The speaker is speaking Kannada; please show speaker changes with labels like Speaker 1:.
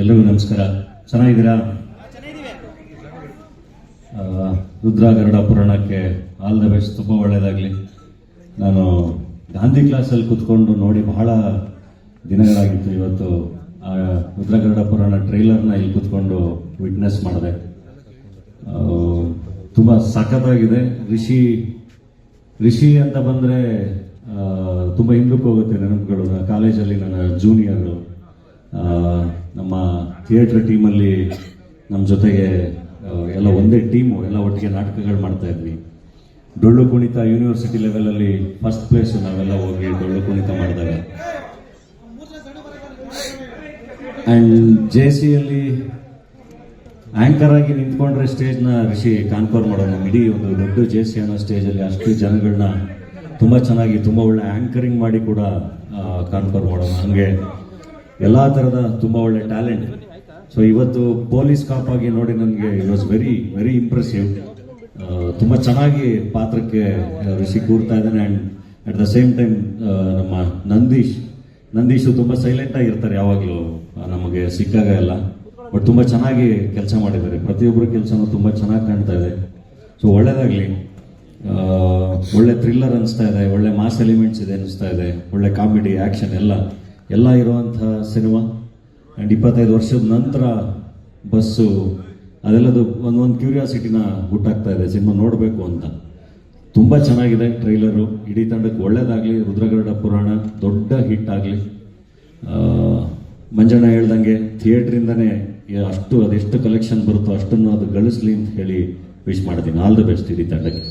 Speaker 1: ಎಲ್ಲರಿಗೂ ನಮಸ್ಕಾರ. ಚೆನ್ನಾಗಿದ್ದೀರಾ? ಆ, ರುದ್ರ ಗರುಡ ಪುರಾಣಕ್ಕೆ ಆಲ್ ದ ಬೆಸ್ಟ್ ತುಂಬ ಒಳ್ಳೆಯದಾಗಲಿ ನಾನು ಗಾಂಧಿ ಕ್ಲಾಸಲ್ಲಿ ಕುತ್ಕೊಂಡು ನೋಡಿ ಬಹಳ ದಿನಗಳಾಗಿತ್ತು ಇವತ್ತು. ಆ ರುದ್ರ ಗರುಡ ಪುರಾಣ ಟ್ರೈಲರ್ನ ಇಲ್ಲಿ ಕುತ್ಕೊಂಡು ವಿಟ್ನೆಸ್ ಮಾಡಿದೆ. ತುಂಬ ಸಖತ್ತಾಗಿದೆ. ರಿಷಿ ರಿಷಿ ಅಂತ ಬಂದರೆ ತುಂಬ ಹಿಂದಕ್ಕೆ ಹೋಗುತ್ತೆ ನೆನಪುಗಳು. ನಾನು ಕಾಲೇಜಲ್ಲಿ ನನ್ನ ಜೂನಿಯರು ನಮ್ಮ ಥಿಯೇಟ್ರ್ ಟೀಮಲ್ಲಿ ನಮ್ಮ ಜೊತೆಗೆ ಎಲ್ಲ ಒಂದೇ ಟೀಮು, ಎಲ್ಲ ಒಟ್ಟಿಗೆ ನಾಟಕಗಳು ಮಾಡ್ತಾ ಇದ್ವಿ. ಡೊಳ್ಳು ಕುಣಿತ ಯೂನಿವರ್ಸಿಟಿ ಲೆವೆಲಲ್ಲಿ ಫಸ್ಟ್ ಪ್ಲೇಸ್ ನಾವೆಲ್ಲ ಹೋಗಿ ಡೊಳ್ಳು ಕುಣಿತ ಮಾಡಿದಾಗ. ಆ್ಯಂಡ್ ಜೆ ಸಿಯಲ್ಲಿ ಆ್ಯಂಕರ್ ಆಗಿ ನಿಂತ್ಕೊಂಡ್ರೆ ಸ್ಟೇಜ್ನ ರಿಷಿ ಕಾನ್ಕೋರ್ ಮಾಡೋಣ. ಇಡೀ ಒಂದು ದೊಡ್ಡ ಜೆ ಸಿ ಅನ್ನೋ ಸ್ಟೇಜಲ್ಲಿ ಅಷ್ಟು ಜನಗಳನ್ನ ತುಂಬ ಚೆನ್ನಾಗಿ, ತುಂಬ ಒಳ್ಳೆ ಆ್ಯಂಕರಿಂಗ್ ಮಾಡಿ ಕೂಡ ಕಾನ್ಕೋರ್ ಮಾಡೋಣ. ಹಂಗೆ ಎಲ್ಲ ಥರದ ತುಂಬ ಒಳ್ಳೆ ಟ್ಯಾಲೆಂಟ್ ಸೊ ಇವತ್ತು ಪೊಲೀಸ್ ಕಾಪ್ ಆಗಿ ನೋಡಿ ನನಗೆ it was very very impressive ತುಂಬ ಚೆನ್ನಾಗಿ ಪಾತ್ರಕ್ಕೆ ಋಷಿ ರಿಷಿ ಕೂರ್ತಾ ಇದ್ದಾನೆ and at the same time ನಮ್ಮ ನಂದೀಶ್, ನಂದೀಶು ತುಂಬ ಸೈಲೆಂಟ್ ಆಗಿರ್ತಾರೆ ಯಾವಾಗಲೂ ನಮಗೆ ಸಿಕ್ಕಾಗ ಎಲ್ಲ. ಬಟ್ ತುಂಬ ಚೆನ್ನಾಗಿ ಕೆಲಸ ಮಾಡಿದ್ದಾರೆ. ಪ್ರತಿಯೊಬ್ಬರ ಕೆಲಸನೂ ತುಂಬ ಚೆನ್ನಾಗಿ ಕಾಣ್ತಾ ಇದೆ. ಸೊ ಒಳ್ಳೇದಾಗಲಿ. ಒಳ್ಳೆ ಥ್ರಿಲ್ಲರ್ ಅನಿಸ್ತಾ ಇದೆ, ಒಳ್ಳೆ ಮಾಸ್ ಎಲಿಮೆಂಟ್ಸ್ ಇದೆ ಅನಿಸ್ತಾ ಇದೆ, ಒಳ್ಳೆ ಕಾಮಿಡಿ ಆ್ಯಕ್ಷನ್ ಎಲ್ಲ. ಎಲ್ಲ ಇರುವಂಥ ಸಿನಿಮಾ. ಆ್ಯಂಡ್ ಇಪ್ಪತ್ತೈದು ವರ್ಷದ ನಂತರ ಬಸ್ಸು, ಅದೆಲ್ಲದು ಒಂದೊಂದು ಕ್ಯೂರಿಯಾಸಿಟಿನ ಹುಟ್ಟಾಗ್ತಾ ಇದೆ. ಸಿನಿಮಾ ನೋಡಬೇಕು ಅಂತ. ತುಂಬ ಚೆನ್ನಾಗಿದೆ ಟ್ರೈಲರು. ಇಡೀ ತಂಡಕ್ಕೆ ಒಳ್ಳೇದಾಗಲಿ. ರುದ್ರಗರಡ ಪುರಾಣ ದೊಡ್ಡ ಹಿಟ್ ಆಗಲಿ. ಮಂಜಣ್ಣ ಹೇಳ್ದಂಗೆ ಥಿಯೇಟ್ರಿಂದನೇ ಅಷ್ಟು, ಅದೆಷ್ಟು ಕಲೆಕ್ಷನ್ ಬರುತ್ತೋ ಅಷ್ಟನ್ನು ಅದು ಗಳಿಸ್ಲಿ ಅಂತ ಹೇಳಿ ವಿಶ್ ಮಾಡ್ತೀನಿ ಆಲ್ ದ ಬೆಸ್ಟ್ ಇಡೀ ತಂಡಕ್ಕೆ.